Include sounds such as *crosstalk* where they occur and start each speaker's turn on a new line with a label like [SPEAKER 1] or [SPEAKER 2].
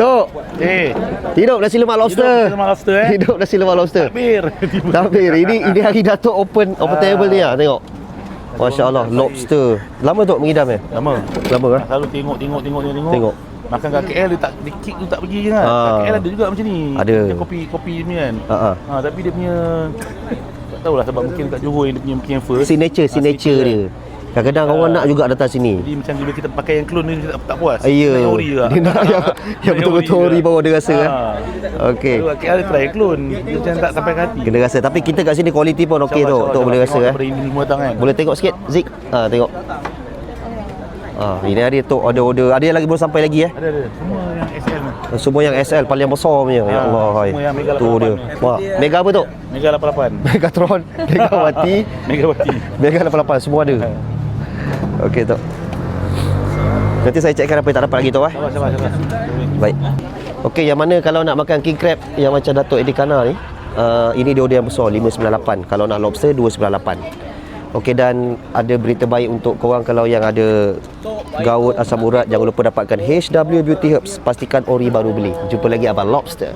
[SPEAKER 1] Tok.
[SPEAKER 2] Eh,
[SPEAKER 1] Hidup nasi lemak lobster.
[SPEAKER 2] Hidup nasi lemak lobster, eh.
[SPEAKER 1] Hidup nasi lemak lobster.
[SPEAKER 2] bir. *laughs*
[SPEAKER 1] Tabir. Ini ini hari Datuk open open
[SPEAKER 2] Ah.
[SPEAKER 1] table ni ah. Tengok. Masya Allah, lobster. Lama Tok mengidam eh?
[SPEAKER 2] Lama.
[SPEAKER 1] Lama kan?
[SPEAKER 2] Selalu tengok, tengok, tengok, tengok. tengok.
[SPEAKER 1] Tengok.
[SPEAKER 2] Makan kat KL dia tak dia kick tu tak pergi kan.
[SPEAKER 1] Ah.
[SPEAKER 2] Kat KL ada juga macam ni.
[SPEAKER 1] Ada.
[SPEAKER 2] Dia kopi kopi ni kan.
[SPEAKER 1] Ha ah.
[SPEAKER 2] Ha, tapi dia punya tak tahulah sebab mungkin kat Johor yang dia punya mungkin yang first.
[SPEAKER 1] Signature,
[SPEAKER 2] Ah,
[SPEAKER 1] signature dia. Kadang-kadang orang nak juga datang sini.
[SPEAKER 2] Jadi macam bila kita pakai yang clone ni kita tak, puas.
[SPEAKER 1] Ya.
[SPEAKER 2] Nak yang ori juga.
[SPEAKER 1] Dia nak *laughs* yang, yang betul-betul ori baru dia rasa kan.
[SPEAKER 2] Ha.
[SPEAKER 1] Okey.
[SPEAKER 2] Kalau kat KL dia try clone. Dia macam tak sampai ke hati.
[SPEAKER 1] Kena rasa tapi kita kat sini kualiti pun okey tu. Tok boleh rasa eh.
[SPEAKER 2] Kan.
[SPEAKER 1] Boleh tengok sikit Zik. Ha tengok. Ah, ini hari tu order-order. Ada yang lagi belum sampai lagi eh.
[SPEAKER 2] Ada ada. Semua yang SL ni.
[SPEAKER 1] Semua yang SL paling besar punya. Ya
[SPEAKER 2] Ah,
[SPEAKER 1] Allah
[SPEAKER 2] semua yang Mega
[SPEAKER 1] Tu
[SPEAKER 2] 88
[SPEAKER 1] dia.
[SPEAKER 2] ni.
[SPEAKER 1] Wah, Mega apa tu?
[SPEAKER 2] Mega 88.
[SPEAKER 1] Megatron, *laughs* Megawati, *laughs*
[SPEAKER 2] Megawati.
[SPEAKER 1] Mega 88 semua ada. Okey tu. Nanti saya cekkan apa yang tak dapat lagi tu eh.
[SPEAKER 2] Sabar sabar sabar.
[SPEAKER 1] Baik. Okey, yang mana kalau nak makan king crab yang macam Datuk Eddie Kana ni, uh, ini dia order yang besar 598. Kalau nak lobster 298. Okey dan ada berita baik untuk korang kalau yang ada gaut asam urat jangan lupa dapatkan HW Beauty Herbs pastikan ori baru beli. Jumpa lagi abang lobster.